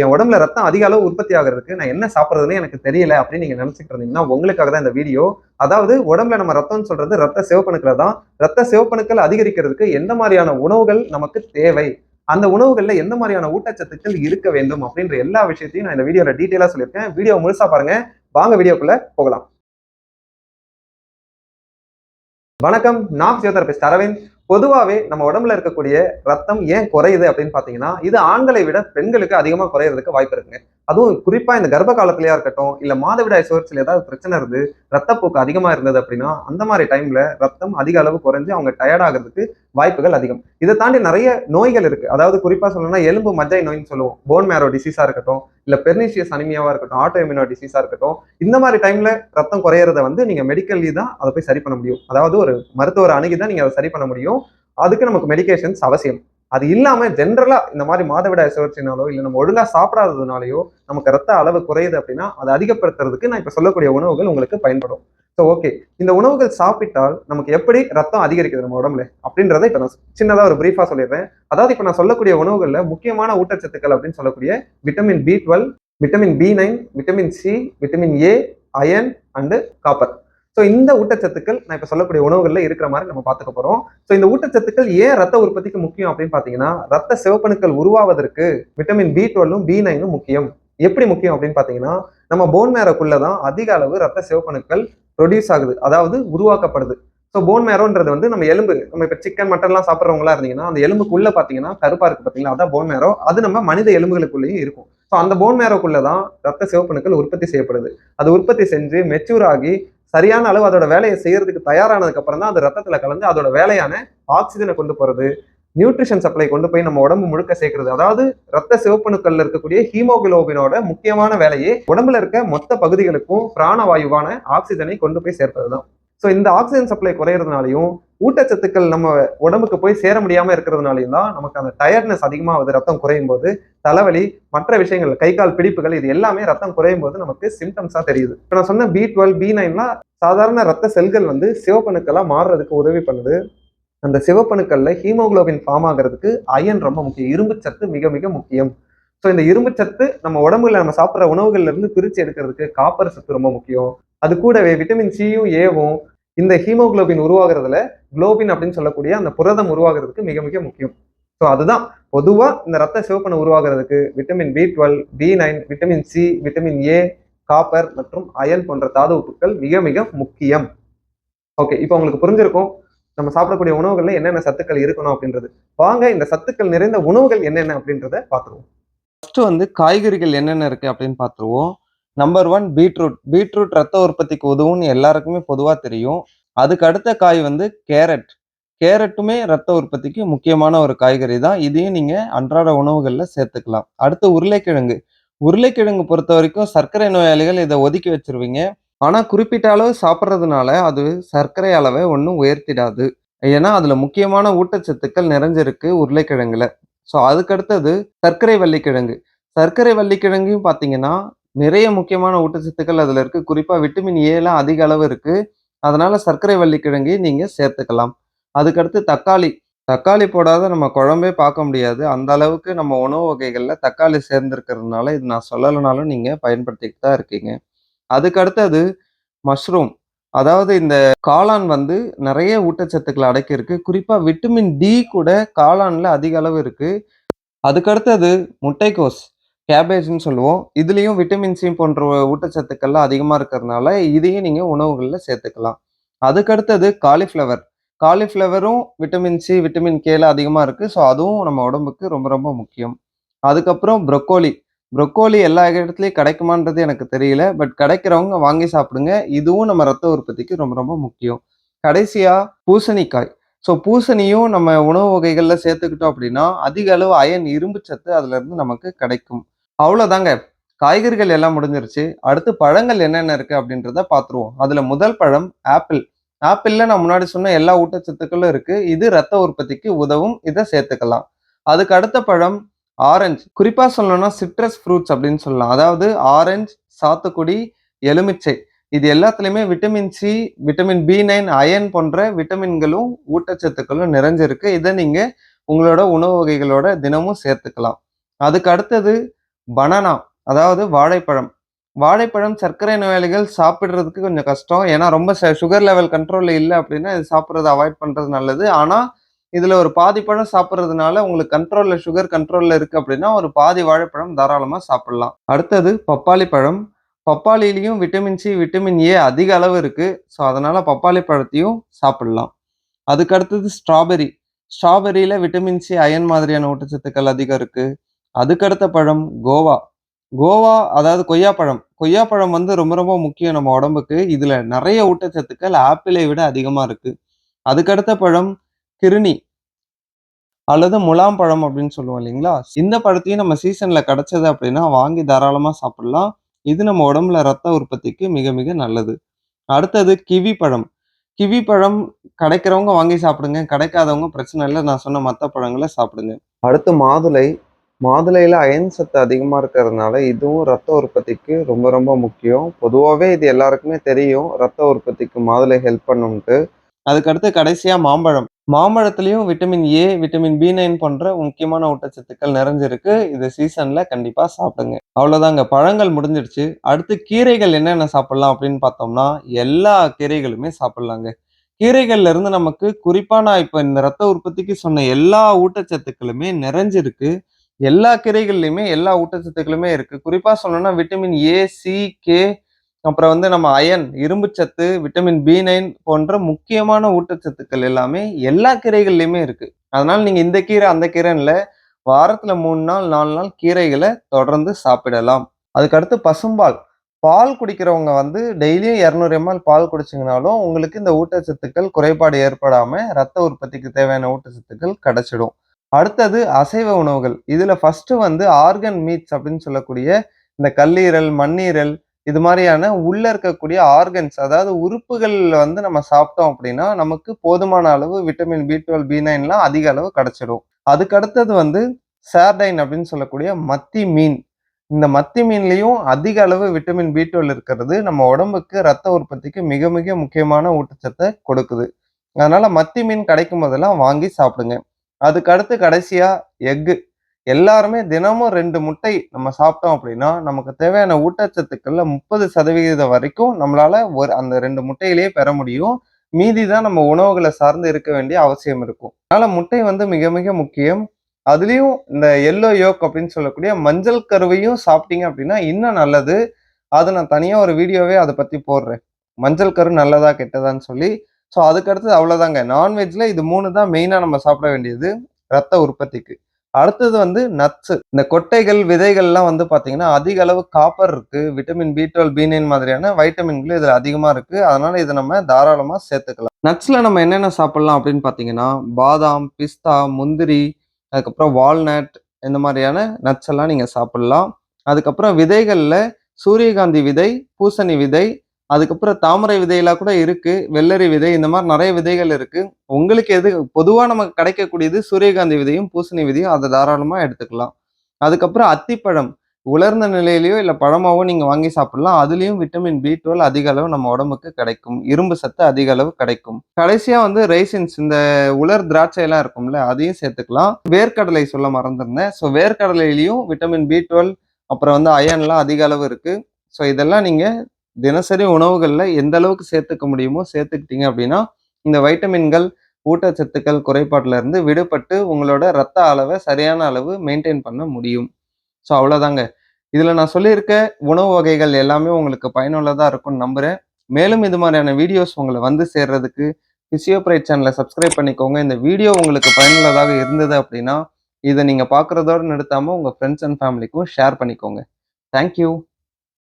என் உடம்புல ரத்தம் அதிக அளவு உற்பத்தி ஆகிறதுக்கு நான் என்ன சாப்பிட்றதுன்னு எனக்கு தெரியல அப்படின்னு நீங்க நினைச்சிட்டு இருந்தீங்கன்னா உங்களுக்காக தான் இந்த வீடியோ. அதாவது உடம்புல நம்ம ரத்தம்னு சொல்றது ரத்த சிவப்பணுக்கள் தான். ரத்த சிவப்பணுக்கள் அதிகரிக்கிறதுக்கு எந்த மாதிரியான உணவுகள் நமக்கு தேவை? அந்த உணவுகள்ல எந்த மாதிரியான ஊட்டச்சத்துக்கள் இருக்க வேண்டும்? அப்படின்ற எல்லா விஷயத்தையும் நான் இந்த வீடியோல டீட்டெயிலா சொல்லியிருக்கேன். வீடியோ முழுசா பாருங்க. வாங்க வீடியோக்குள்ள போகலாம். வணக்கம். நான் பிசியோதெரபிஸ்ட் அரவிந்த். பொதுவாகவே நம்ம உடம்புல இருக்கக்கூடிய ரத்தம் ஏன் குறையுது அப்படின்னு பார்த்தீங்கன்னா இது ஆண்களை விட பெண்களுக்கு அதிகமாக குறையிறதுக்கு வாய்ப்பு இருக்குங்க. அதுவும் குறிப்பா இந்த கர்ப்ப காலத்திலயா இருக்கட்டும் இல்ல மாதவிடாய் சுழற்சியில் ஏதாவது பிரச்சனை இருந்து ரத்தப்போக்கு அதிகமா இருந்தது அப்படின்னா அந்த மாதிரி டைம்ல ரத்தம் அதிக அளவு குறைஞ்சு அவங்க டயர்ட் ஆகிறதுக்கு வாய்ப்புகள் அதிகம். இதை தாண்டி நிறைய நோய்கள் இருக்கு. அதாவது குறிப்பா சொல்லணும்னா எலும்பு மஜ்ஜை நோய்னு சொல்லுவோம். போன் மேரோ டிசீஸா இருக்கட்டும் இல்ல பெர்னிஷியஸ் அனிமியாவா இருக்கட்டும் ஆட்டோ இம்யூனோ டிசீஸா இருக்கட்டும் இந்த மாதிரி டைம்ல ரத்தம் குறையறத வந்து நீங்க மெடிக்கல்லி தான் அதை போய் சரி பண்ண முடியும். அதாவது ஒரு மருத்துவர் அணுகி தான் நீங்க அதை சரி பண்ண முடியும். அதுக்கு நமக்கு மெடிகேஷன்ஸ் அவசியம். அது இல்லாமல் ஜென்ரலாக இந்த மாதிரி மாதவிடாய் சுழற்சினாலோ இல்லை நம்ம ஒழுங்காக சாப்பிடாததுனாலயோ நமக்கு ரத்த அளவு குறையுது அப்படின்னா அதை அதிகப்படுத்துறதுக்கு நான் இப்போ சொல்லக்கூடிய உணவுகள் உங்களுக்கு பயன்படும். ஸோ ஓகே இந்த உணவுகள் சாப்பிட்டால் நமக்கு எப்படி ரத்தம் அதிகரிக்குது நம்ம உடம்புல? அப்படின்றத இப்போ நான் சின்னதாக ஒரு ப்ரீஃபாக சொல்லிடுறேன். அதாவது இப்போ நான் சொல்லக்கூடிய உணவுகளில் முக்கியமான ஊட்டச்சத்துக்கள் அப்படின்னு சொல்லக்கூடிய vitamin B twelve vitamin B nine vitamin C vitamin A iron and copper so இந்த ஊட்டச்சத்துக்கள் நான் இப்போ சொல்லக்கூடிய உணவுகளில் இருக்கிற மாதிரி நம்ம பார்த்துக்க போகிறோம் ஸோ இந்த ஊட்டச்சத்துக்கள் ஏன் ரத்த உற்பத்திக்கு முக்கியம் அப்படின்னு பார்த்தீங்கன்னா ரத்த சிவப்பணுக்கள் உருவாவதற்கு விட்டமின் பி டுவெல்லும் பி நைனும் முக்கியம். எப்படி முக்கியம் அப்படின்னு பார்த்தீங்கன்னா நம்ம போன் மேரோக்குள்ளே தான் அதிக அளவு ரத்த சிவப்பணுக்கள் ப்ரொடியூஸ் ஆகுது அதாவது உருவாக்கப்படுது. ஸோ போன் மேரோன்றது வந்து நம்ம எலும்பு நம்ம இப்போ சிக்கன் மட்டன்லாம் சாப்பிட்றவங்களா இருந்தீங்கன்னா அந்த எலும்புக்குள்ள பார்த்தீங்கன்னா கருப்பா இருக்கு பார்த்தீங்களா? அதான் போன் மேரோ அது நம்ம மனித எலும்புகளுக்குள்ளேயும் இருக்கும். ஸோ அந்த போன் மேரோக்குள்ள தான் ரத்த சிவப்பணுக்கள் உற்பத்தி செய்யப்படுது. அது உற்பத்தி செஞ்சு மெச்சூர் ஆகி சரியான அளவு அதோட வேலையை செய்யறதுக்கு தயாரானதுக்கு அப்புறம் தான் அது ரத்தத்துல கலந்து அதோட வேலையான ஆக்சிஜனை கொண்டு போறது நியூட்ரிஷன் சப்ளை கொண்டு போய் நம்ம உடம்பு முழுக்க சேர்க்கறது. அதாவது ரத்த சிவப்பணுக்கள்ல இருக்கக்கூடிய ஹீமோகுளோபினோட முக்கியமான வேலையே உடம்புல இருக்க மொத்த பகுதிகளுக்கும் பிராணவாயுவான ஆக்சிஜனை கொண்டு போய் சேர்ப்பது தான் ஸோ இந்த ஆக்சிஜன் சப்ளை குறையிறதுனாலையும் ஊட்டச்சத்துக்கள் நம்ம உடம்புக்கு போய் சேர முடியாமல் இருக்கிறதுனாலையும் தான் நமக்கு அந்த டயர்ட்னஸ் அதிகமாகுது ரத்தம் குறையும் போது தலைவலி மற்ற விஷயங்கள் கை கால் பிடிப்புகள் இது எல்லாமே ரத்தம் குறையும் போது நமக்கு சிம்டம்ஸாக தெரியுது. இப்போ நான் சொன்ன பி டுவெல் பி நைன்லாம் சாதாரண ரத்த செல்கள் வந்து சிவப்பணுக்கெல்லாம் மாறுறதுக்கு உதவி பண்ணுது. அந்த சிவப்பணுக்கள்ல ஹீமோகுளோபின் ஃபார்ம் ஆகிறதுக்கு அயன் ரொம்ப முக்கியம் இரும்பு சத்து மிக மிக முக்கியம். ஸோ இந்த இரும்பு சத்து நம்ம உடம்புல நம்ம சாப்பிட்ற உணவுகள்ல இருந்து பிரித்து எடுக்கிறதுக்கு காப்பர் சத்து ரொம்ப முக்கியம். அது கூடவே விட்டமின் சியும் ஏவும் இந்த ஹீமோகுளோபின் உருவாகிறதுல குளோபின் அப்படின்னு சொல்லக்கூடிய அந்த புரதம் உருவாகிறதுக்கு மிக மிக முக்கியம். ஸோ அதுதான். பொதுவாக இந்த ரத்த சிவப்பணம் உருவாகிறதுக்கு vitamin B twelve B nine vitamin C vitamin A copper மற்றும் அயன் போன்ற தாது உப்புக்கள் மிக மிக முக்கியம். ஓகே இப்போ உங்களுக்கு புரிஞ்சிருக்கும். நம்ம சாப்பிடக்கூடிய உணவுகளில் என்னென்ன சத்துக்கள் இருக்கணும் அப்படின்றது. வாங்க இந்த சத்துக்கள் நிறைந்த உணவுகள் என்னென்ன அப்படின்றத பார்த்துருவோம். ஃபர்ஸ்ட் வந்து காய்கறிகள் என்னென்ன இருக்கு அப்படின்னு பார்த்துருவோம். நம்பர் ஒன் பீட்ரூட் பீட்ரூட் ரத்த உற்பத்திக்கு உதவும்னு எல்லாருக்குமே பொதுவாக தெரியும். அதுக்கு அடுத்த காய் வந்து கேரட். கேரட்டுமே ரத்த உற்பத்திக்கு முக்கியமான ஒரு காய்கறி தான். இதையும் நீங்கள் அன்றாட உணவுகளில் சேர்த்துக்கலாம். அடுத்து உருளைக்கிழங்கு. உருளைக்கிழங்கு பொறுத்த வரைக்கும் சர்க்கரை நோயாளிகள் இதை ஒதுக்கி வச்சிருவீங்க. ஆனால் குறிப்பிட்ட அளவு சாப்பிட்றதுனால அது சர்க்கரை அளவை ஒன்றும் உயர்த்திடாது. ஏன்னா அதில் முக்கியமான ஊட்டச்சத்துக்கள் நிறைஞ்சிருக்கு உருளைக்கிழங்குல. ஸோ அதுக்கடுத்தது சர்க்கரை வள்ளிக்கிழங்கு. சர்க்கரை வள்ளிக்கிழங்கையும் பார்த்தீங்கன்னா நிறைய முக்கியமான ஊட்டச்சத்துக்கள் அதில் இருக்குது குறிப்பாக விட்டமின் ஏலாம் அதிக அளவு இருக்குது அதனால் சர்க்கரை வள்ளிக்கிழங்கையும் நீங்கள் சேர்த்துக்கலாம். அதுக்கடுத்து தக்காளி. தக்காளி போடாத நம்ம குழம்பே பார்க்க முடியாது. அந்த அளவுக்கு நம்ம உணவு வகைகளில் தக்காளி சேர்ந்துருக்கிறதுனால இது நான் சொல்லலைனாலும் நீங்கள் பயன்படுத்திக்கிட்டு தான் இருக்கீங்க. அதுக்கடுத்து அது மஷ்ரூம். அதாவது இந்த காளான் வந்து நிறைய ஊட்டச்சத்துக்களை அடக்கியிருக்கு. குறிப்பாக விட்டமின் டி கூட காளானில் அதிக அளவு இருக்குது அதுக்கடுத்தது முட்டைக்கோஸ். கேபேஜ்னு சொல்லுவோம். இதுலேயும் விட்டமின் சி போன்ற ஊட்டச்சத்துக்கள்லாம் அதிகமாக இருக்கிறதுனால இதையும் நீங்கள் உணவுகளில் சேர்த்துக்கலாம். அதுக்கடுத்தது காலிஃப்ளவர் காலிஃப்ளவரும் விட்டமின் சி விட்டமின் கேல அதிகமாக இருக்குது ஸோ அதுவும் நம்ம உடம்புக்கு ரொம்ப ரொம்ப முக்கியம். அதுக்கப்புறம் ப்ரொக்கோலி ப்ரொக்கோலி எல்லா இடத்துலையும் கிடைக்குமான்றது எனக்கு தெரியல. பட் கிடைக்கிறவங்க வாங்கி சாப்பிடுங்க. இதுவும் நம்ம ரத்த உற்பத்திக்கு ரொம்ப ரொம்ப முக்கியம். கடைசியாக பூசணிக்காய். ஸோ பூசணியும் நம்ம உணவு வகைகளில் சேர்த்துக்கிட்டோம் அப்படின்னா அதிக அளவு அயன் இரும்பு சத்து அதுலேருந்து நமக்கு கிடைக்கும். அவ்வளோதாங்க காய்கறிகள் எல்லாம் முடிஞ்சிருச்சு. அடுத்து பழங்கள் என்னென்ன இருக்குது அப்படின்றத பார்த்துருவோம் அதில் முதல் பழம் ஆப்பிள். ஆப்பிளில் நான் முன்னாடி சொன்ன எல்லா ஊட்டச்சத்துக்களும் இருக்குது இது ரத்த உற்பத்திக்கு உதவும். இதை சேர்த்துக்கலாம். அதுக்கு அடுத்த பழம் ஆரஞ்சு. குறிப்பாக சொல்லணும்னா சிட்ரஸ் ஃப்ரூட்ஸ் அப்படின்னு சொல்லலாம். அதாவது ஆரஞ்சு சாத்துக்குடி எலுமிச்சை. இது எல்லாத்துலேயுமே vitamin C vitamin B nine iron போன்ற விட்டமின்களும் ஊட்டச்சத்துக்களும் நிறைஞ்சிருக்கு. இதை நீங்கள் உங்களோட உணவு வகைகளோட தினமும் சேர்த்துக்கலாம். அதுக்கு அடுத்தது பனானா அதாவது வாழைப்பழம். வாழைப்பழம் சர்க்கரை நோயாளிகள் சாப்பிட்றதுக்கு கொஞ்சம் கஷ்டம். ஏன்னா ரொம்ப சுகர் லெவல் கண்ட்ரோலில் இல்லை அப்படின்னா இது சாப்பிட்றத அவாய்ட் பண்ணுறது நல்லது. ஆனால் இதில் ஒரு பாதி பழம் சாப்பிட்றதுனால உங்களுக்கு கண்ட்ரோலில் சுகர் கண்ட்ரோலில் இருக்குது அப்படின்னா ஒரு பாதி வாழைப்பழம் தாராளமாக சாப்பிட்லாம். அடுத்தது பப்பாளி பழம். பப்பாளிலையும் விட்டமின் சி விட்டமின் ஏ அதிக அளவு இருக்குது ஸோ அதனால் பப்பாளி பழத்தையும் சாப்பிட்லாம். அதுக்கு அடுத்தது ஸ்ட்ராபெரி ஸ்ட்ராபெரியில் விட்டமின் சி அயன் மாதிரியான ஊட்டச்சத்துக்கள் அதிகம் இருக்குது அதுக்கடுத்த பழம் கோவா. கோவா அதாவது கொய்யாப்பழம். கொய்யாப்பழம் வந்து ரொம்ப ரொம்ப முக்கியம் நம்ம உடம்புக்கு. இதுல நிறைய ஊட்டச்சத்துக்கள் ஆப்பிளை விட அதிகமா இருக்கு. அதுக்கடுத்த பழம் கிருணி அல்லது முலாம் பழம் அப்படின்னு சொல்லுவோம் இல்லைங்களா? இந்த பழத்தையும் நம்ம சீசன்ல கிடைச்சது அப்படின்னா வாங்கி தாராளமா சாப்பிடலாம். இது நம்ம உடம்புல ரத்த உற்பத்திக்கு மிக மிக நல்லது. அடுத்தது கிவி பழம். கிவி பழம் கிடைக்கிறவங்க வாங்கி சாப்பிடுங்க. கிடைக்காதவங்க பிரச்சனை இல்லை. நான் சொன்ன மற்ற பழங்களை சாப்பிடுங்க. அடுத்து மாதுளை மாதுளையில் அயன் சத்து அதிகமாக இருக்கிறதுனால இதுவும் ரத்த உற்பத்திக்கு ரொம்ப ரொம்ப முக்கியம். பொதுவாகவே இது எல்லாருக்குமே தெரியும். ரத்த உற்பத்திக்கு மாதுளை ஹெல்ப் பண்ணும்ட்டு அதுக்கடுத்து கடைசியாக மாம்பழம். மாம்பழத்துலேயும் vitamin A vitamin B nine போன்ற முக்கியமான ஊட்டச்சத்துக்கள் நிறைஞ்சிருக்கு. இது சீசனில் கண்டிப்பாக சாப்பிடுங்க. அவ்வளோதாங்க பழங்கள் முடிஞ்சிடுச்சு. அடுத்து கீரைகள் என்னென்ன சாப்பிட்லாம் அப்படின்னு பார்த்தோம்னா எல்லா கீரைகளுமே சாப்பிட்லாங்க. கீரைகள்ல இருந்து நமக்கு குறிப்பான நான் இந்த ரத்த உற்பத்திக்கு சொன்ன எல்லா ஊட்டச்சத்துக்களுமே நிறைஞ்சிருக்கு. எல்லா கீரைகள்லையுமே எல்லா ஊட்டச்சத்துக்களுமே இருக்கு. குறிப்பா சொல்லணும்னா விட்டமின் ஏ சி கே அப்புறம் வந்து நம்ம அயன் இரும்புச்சத்து விட்டமின் பி நைன் போன்ற முக்கியமான ஊட்டச்சத்துக்கள் எல்லாமே எல்லா கீரைகள்லையுமே இருக்கு. அதனால நீங்க இந்த கீரை அந்த கீரைன்னு இல்லை வாரத்துல மூணு நாள் நாலு நாள் கீரைகளை தொடர்ந்து சாப்பிடலாம். அதுக்கடுத்து பசும்பால். பால் குடிக்கிறவங்க வந்து டெய்லியும் இரநூறு எம்எல் பால் குடிச்சிங்கனாலும் உங்களுக்கு இந்த ஊட்டச்சத்துக்கள் குறைபாடு ஏற்படாமல் ரத்த உற்பத்திக்கு தேவையான ஊட்டச்சத்துக்கள் கிடைச்சிடும். அடுத்தது அசைவ உணவுகள். இதுல ஃபர்ஸ்ட் வந்து ஆர்கன் மீட்ஸ் அப்படின்னு சொல்லக்கூடிய இந்த கல்லீரல் மண்ணீரல் இது மாதிரியான உள்ள இருக்கக்கூடிய ஆர்கன்ஸ் அதாவது உறுப்புகளில் வந்து நம்ம சாப்பிட்டோம் அப்படின்னா நமக்கு போதுமான அளவு விட்டமின் பி டுவெல் பி நைன்லாம் அதிக அளவு கிடைச்சிடும் அதுக்கு அடுத்தது வந்து சார்டைன் அப்படின்னு சொல்லக்கூடிய மத்தி மீன். இந்த மத்தி மீன்லேயும் அதிக அளவு விட்டமின் பி டுவெல் இருக்கிறது. நம்ம உடம்புக்கு ரத்த உற்பத்திக்கு மிக மிக முக்கியமான ஊட்டச்சத்தை கொடுக்குது. அதனால மத்தி மீன் கிடைக்கும் போதெல்லாம் வாங்கி சாப்பிடுங்க. அதுக்கு அடுத்து கடைசியா எக்கு. எல்லாருமே தினமும் ரெண்டு முட்டை நம்ம சாப்பிட்டோம் அப்படின்னா நமக்கு தேவையான ஊட்டச்சத்துக்கள்ல முப்பது சதவிகிதம் வரைக்கும் நம்மளால ஒரு அந்த ரெண்டு முட்டையிலேயே பெற முடியும். மீதி தான் நம்ம உணவுகளை சார்ந்து இருக்க வேண்டிய அவசியம் இருக்கும். அதனால முட்டை வந்து மிக மிக முக்கியம். அதுலேயும் இந்த எல்லோ யோக் அப்படின்னு சொல்லக்கூடிய மஞ்சள் கருவையும் சாப்பிட்டீங்க அப்படின்னா இன்னும் நல்லது. அது நான் தனியாக ஒரு வீடியோவே அதை பற்றி போடுறேன். மஞ்சள் கரு நல்லதா கெட்டதான்னு சொல்லி ஸோ அதுக்கடுத்தது அவ்வளோதாங்க நான்வெஜ்ல இது மூணு தான் மெயினாக நம்ம சாப்பிட வேண்டியது. ரத்த உற்பத்திக்கு. அடுத்தது வந்து நட்ஸு இந்த கொட்டைகள் விதைகள்லாம் வந்து பார்த்தீங்கன்னா அதிக அளவு காப்பர் இருக்கு. Vitamin B twelve B nine மாதிரியான வைட்டமின்கள் இதில் அதிகமாக இருக்கு. அதனால இதை நம்ம தாராளமாக சேர்த்துக்கலாம். நட்ஸில் நம்ம என்னென்ன சாப்பிடலாம் அப்படின்னு பார்த்தீங்கன்னா பாதாம் பிஸ்தா முந்திரி அதுக்கப்புறம் வால்நட் இந்த மாதிரியான நட்ஸ் எல்லாம் நீங்கள் சாப்பிடலாம். அதுக்கப்புறம் விதைகளில் சூரியகாந்தி விதை பூசணி விதை அதுக்கப்புறம் தாமரை விதையெல்லாம் கூட இருக்கு வெள்ளரி விதை இந்த மாதிரி நிறைய விதைகள் இருக்கு. உங்களுக்கு எது பொதுவாக நமக்கு கிடைக்கக்கூடியது சூரியகாந்தி விதையும் பூசணி விதையும் அதை தாராளமாக எடுத்துக்கலாம். அதுக்கப்புறம் அத்திப்பழம் உலர்ந்த நிலையிலையோ இல்லை பழமாவோ நீங்கள் வாங்கி சாப்பிடலாம். அதுலேயும் விட்டமின் பி டுவெல் அதிக அளவு நம்ம உடம்புக்கு கிடைக்கும். இரும்பு சத்து அதிக அளவு கிடைக்கும். கடைசியாக வந்து ரைசின்ஸ் இந்த உலர் திராட்சை எல்லாம் இருக்கும்ல அதையும் சேர்த்துக்கலாம். வேர்க்கடலை சொல்ல மறந்துருந்தேன். ஸோ வேர்க்கடலையிலையும் விட்டமின் பி டுவெல் அப்புறம் வந்து அயன்லாம் அதிக அளவு இருக்குது ஸோ இதெல்லாம் நீங்கள் தினசரி உணவுகளில் எந்த அளவுக்கு சேர்த்துக்க முடியுமோ சேர்த்துக்கிட்டீங்க அப்படின்னா இந்த வைட்டமின்கள் ஊட்டச்சத்துக்கள் குறைபாட்டில் இருந்து விடுபட்டு உங்களோட ரத்த அளவை சரியான அளவு மெயின்டைன் பண்ண முடியும். ஸோ அவ்வளோதாங்க இதில் நான் சொல்லியிருக்க உணவு வகைகள் எல்லாமே உங்களுக்கு பயனுள்ளதாக இருக்கும்னு நம்புகிறேன் மேலும் இது மாதிரியான வீடியோஸ் உங்களை வந்து சேர்றதுக்கு பிசியோபிரைட் சேனலை சப்ஸ்கிரைப் பண்ணிக்கோங்க. இந்த வீடியோ உங்களுக்கு பயனுள்ளதாக இருந்தது அப்படின்னா இதை நீங்கள் பார்க்குறதோடு நிறுத்தாமல் உங்கள் ஃப்ரெண்ட்ஸ் அண்ட் ஃபேமிலிக்கும் ஷேர் பண்ணிக்கோங்க. Thank you